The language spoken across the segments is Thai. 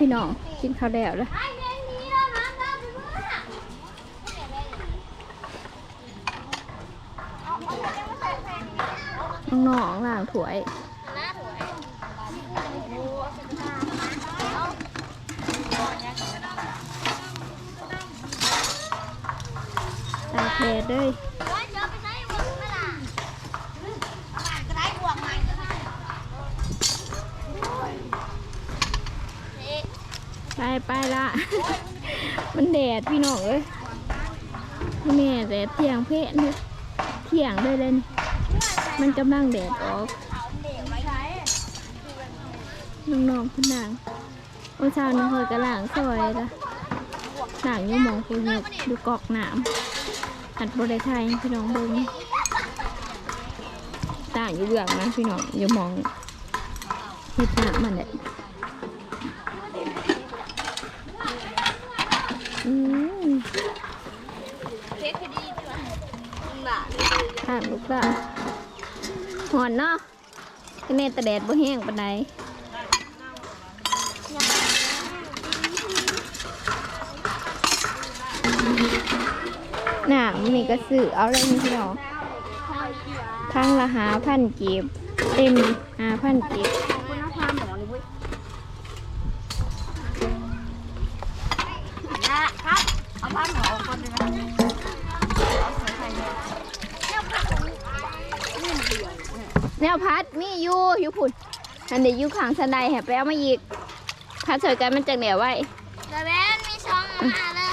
พี่น้องกินข้าวแล้วแล้วน้องล้างถวยตากแดดเลย ไปไปละ มันแดดพี่น้องเอ้ยแม่แดดเที่ยงเพศเนี่ยเที่ยงเลยเลยนี่มันกำลังแดดออกน้องๆพี่นางโอ้เช้านี้คยกระหล่างซอยละหลังอยี่มองคุยดูกอกหนามหัดบริไทยพี่น้องเบิ้งต่างอยู่เบื้องนะพี่น้องอยู่มองเฮ็ดหนามมันเลย อืม ขาดลูกละหอนเนาะคะแนนตะแดดบ่แห้งปานใดหนามนี่ก็ซื้อเอาเลยนี่พี่น้องทั้งละหาพันเกีบเต็มหาพันเกีบนะครับเอาผ้าหมอคนหนึงนะเอาใส่ไข่เนี่ย แนวพัดมีอยู่อยู่พุ่นอันเดียวอยู่ข้างสันไดแหบไปเอามาอีกพัดสวยกันมันจากเหนียวไว้แต่แม่นมีช่องมาเลย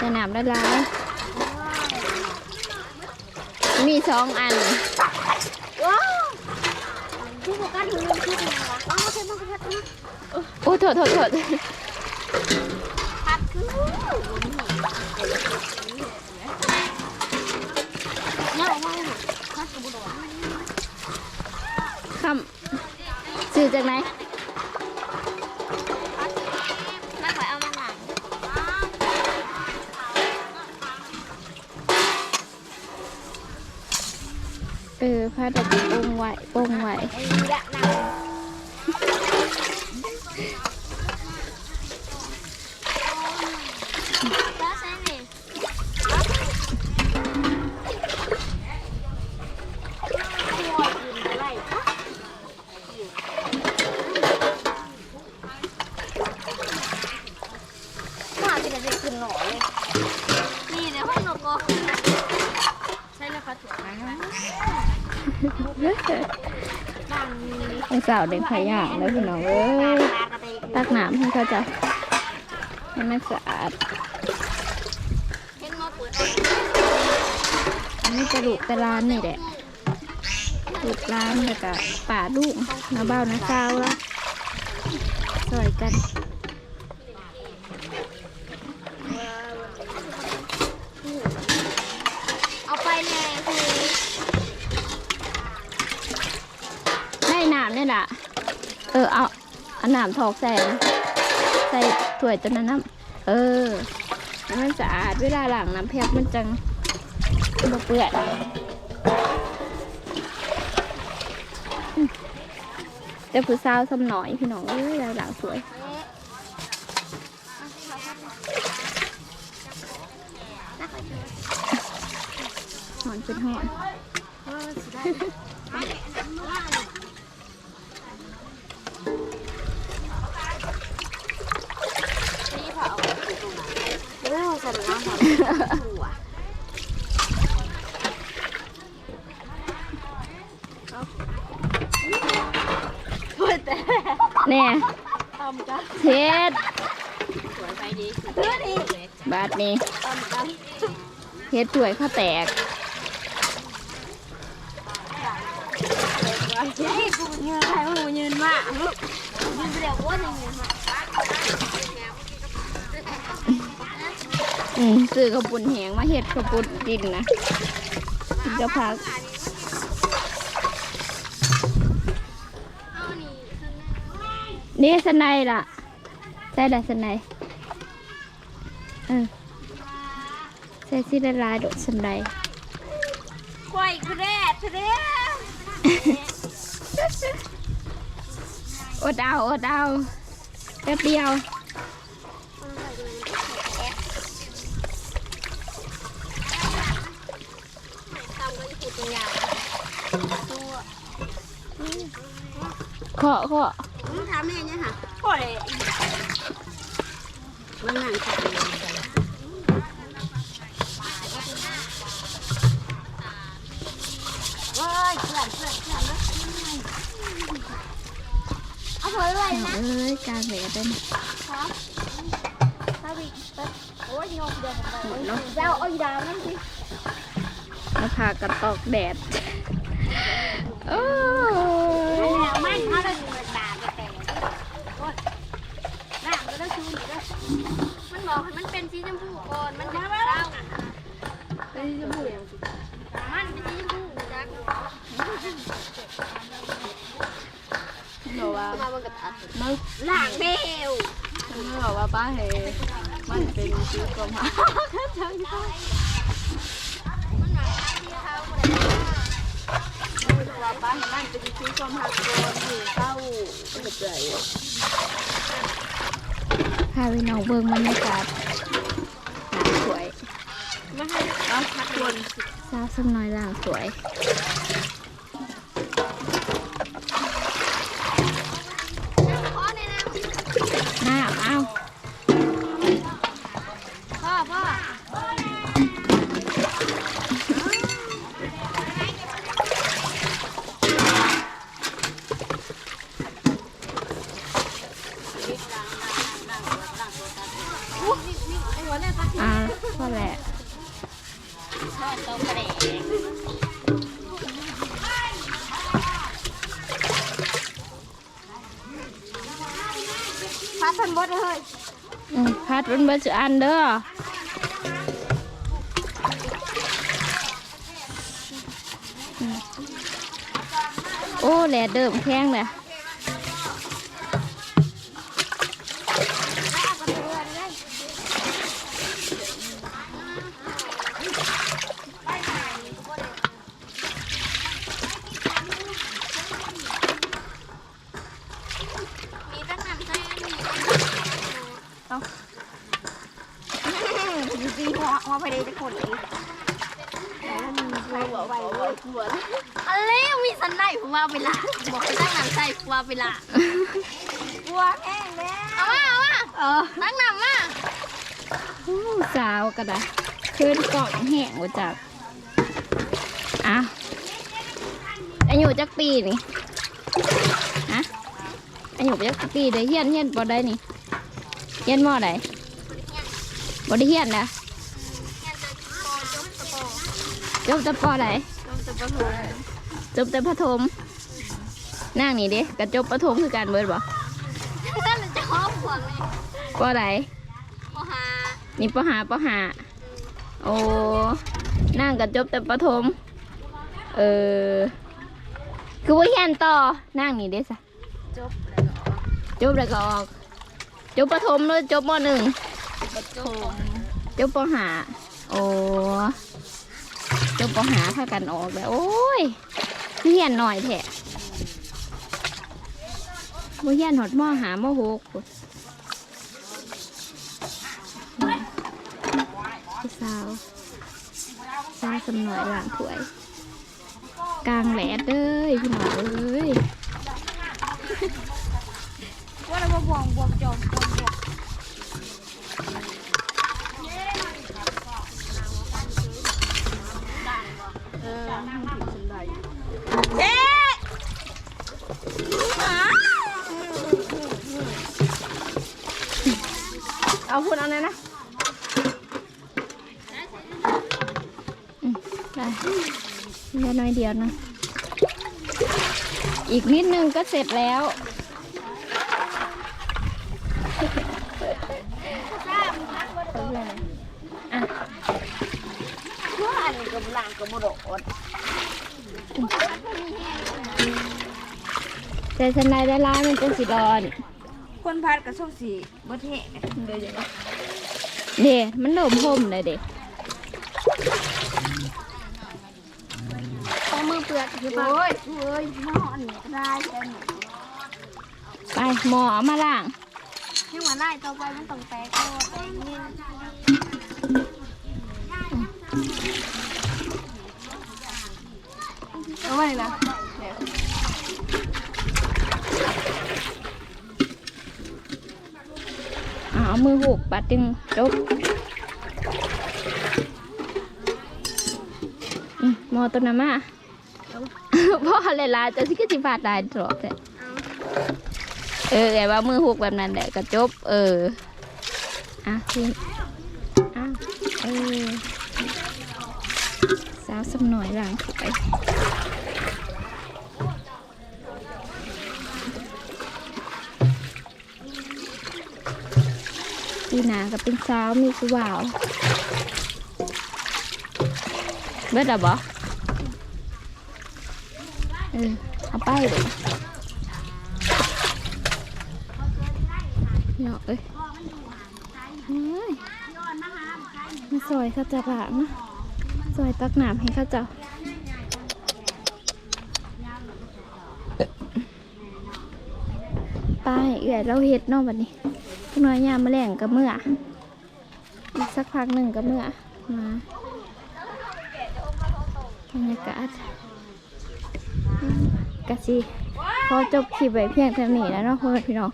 จะหนามละลายมีสองอันว้าวที่โฟกัสถึงเรื่องที่เป็นไงวะอ๋อใช่ต้องพัดนะโอ้โถโถโถพัดคือเนี่ยออกมาเลยพัดกับบุตร คำสื่อจากไหนมาขอเอามาหลังเออพัดแบบโป่งไหวโป่งไว้ ไอ้ละนะแล้วใช่ไหม มาที่จะขึ้นหน่อเลย นี่ในห้องนกก็ใช่แล้ว ค่ะถูกไอสาวเด็กพยางแล้วพี่น้องเอ้ยตักน้ำให้เขาจะให้มันสะอาดอันนี้จะลูกแต่ร้านนี่แหละลูกร้านแล้วก็ป่าลูกนาเบ้านาซาวละสวยกัน เอาไปเลยคือ ได้น้ำ เออเอาเอาน้ำทอกใส่ใส่ถ้วยตัวนั้นน้ำเออมันสะอาดเวลาหล้างน้ำเพียบมันจังบ่เปื้อนอืมแต่ผู้สาวสำหน่อยพี่น้องเอ้ยลาหลังสวยหอนเป็นหอน เรื่องสันน้ำมันหัวเปิดแต่แน่ตำกันเช็ดสวยไปดีเพื่อดีบาทนี้ตำกันเฮ็ดถ้วยข้าวแตกเฮ้ยกูเงินใครว่ากูเงินมากยืนเดียวว่านึงเงินมาก อืมซื้อข้าวปุ้นแหงมาเฮ็ดข้าวปุ้นกินนะกินจะพักเอานี่นี่สนายล่ะใส่ได้สนายเออใส่สิละลายโดดสนายควายแครดเด้โอดเอาอดเอาแป๊บเดียว ตำก็จะพูดตัวอย่าง ตัวเคาะเคาะมึงถามแม่เนี่ยค่ะพ่อเลยมันนั่งขัดเฮ้ยเพื่อนเพื่อนเพื่อนนะเอาเผยไว้นะเอ้ยกลางแดดเลยครับถ้าวิเป๊ะโอ้ยโยกเดียวผมไปเจ้าเอาอีดาวนั่นสิแล้วพากระตอกแดด โอ้อันยแล้วมันเขาเลยมันบาดแต่โอ้ยน้ำก็ต้องชูนี่ก็มันบอกให้มันเป็นสีชมพูก่อนมันจะเศร้าเป็นสีชมพูมันเป็นสีชมพูจักบอกว่ามามันก็ตัดมันหลางเบลมันบอกว่าป้าเฮมันเป็นชีวิตกรมหา มันหนาที่เขา เลยว่าป้าเฮมันเป็นชีวิตกรมหาโกนอยู่เต้าเฉยพาไปน้องเบิ่งบรรยากาศหลางสวยไม่ให้เอาพักคนสาวสักหน่อยหลางสวย พันบดเลยอืมพัดเป็นเบอร์จอันเด้อโอ้แหลดเดิมแข้งเลย มีตั้งนานใช่ไหมมี จริงๆพอพอไปได้จะคนอีก อะไรมีสันได้ผมว่าเว ลาบอกไปตั้งนานใส่ผมว่าเวลากลัวแห้งแล้วเอามาเอามาเออตั้งนานมาอู้สาวกระดาคืนกล่องแห้งว่าจากอะอายุจักปีนี่ฮะอายุจักปีเด้เฮียนเฮียนบ่ได้นี่เฮียนมอใดบ่ได้เฮียนนะแค่จะโปรจบตะโปจบแต่ปอใดจบตะโปรจบแต่ประถม นั่งนี่เด้กระจบประถมคือการเบิดบ่นั่นจะหอมห่วงเลยปอใดโมหานี่ปอหาปอหาโอ้นั่งกระจบแต่ประถมเออคือว่าเฮียนต่อนั่งนี่เด้สะจบแล้วก็จบแล้วก็ออกจบประถมเลยจบมหนึ่งจบจบปหาโอ้จบปหาพากันออกแล้วโอ้ยคือเฮียนหน่อยแท้ บ่เฮียนหอดมอหามอหกพี่สาวสาวสำหน่อยหลางถวย กลางแหลดเอ้ยพี่หน่อยเอ้ยว่าเราบวงบวงจอมบวงบวง เอาพูดเอาเลยนะอืมได้เหลือน้อยเดียวนะ อีกนิดนึงก็เสร็จแล้วอะว่าอันนี้กำลังกระโดดแต่ฉันได้ได้ร้ายมันจะสิร้อน คนพัดกระส้มสีบดแห้งเดี๋ยวเด็มันเริ่มห่มเลยเด็เอามือเปลือกคือเปล่าโอ้ยโอ้ยหม้อนี่ได้แค่นี้ไปหมอเอามาล่างยังว่าไล่ต่อไปมันต้องแตกโตแตกเงี้ยเอาไว้นะ อ่า เอามือหูกปัดจึงจบมอตัวนั้นมาพ่อเลยลาจะสิกจิบาดได้ตรอกแต่เออไงว่ามือหูกแบบนั้นแหละก็จบ เออ อะทีอะเออสาวสำหน่อยหลังเข้าไป ปีหนาก็เป็นสาวมีผู้บ่าว เบิดอะบอเออเอาไปเลยเหยาะเอ้ยเฮ้ยมาซอยข้าจะละนะซอยตักหน้ำให้ข้าเจ้าไปเอื่อยเราเห็ดนอกบัดนี้ น้อยยามแมลงกับเมื่ออีกสักพักหนึ่งกับเมื่อมาบรรยากาศกะสิพอจบคลิปไว้เพียงเท่านี้แล้วเนาะพ่อแม่พี่น้อง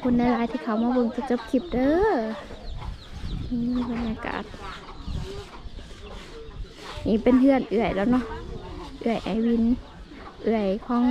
คุณในไลน์ที่เขามาเบิ่งจะจบคลิปเด้อนี่บรรยากาศนี่เป็นเพื่อนเอื่อยแล้วเนาะเอื่อยไอวิน เอื่อยของ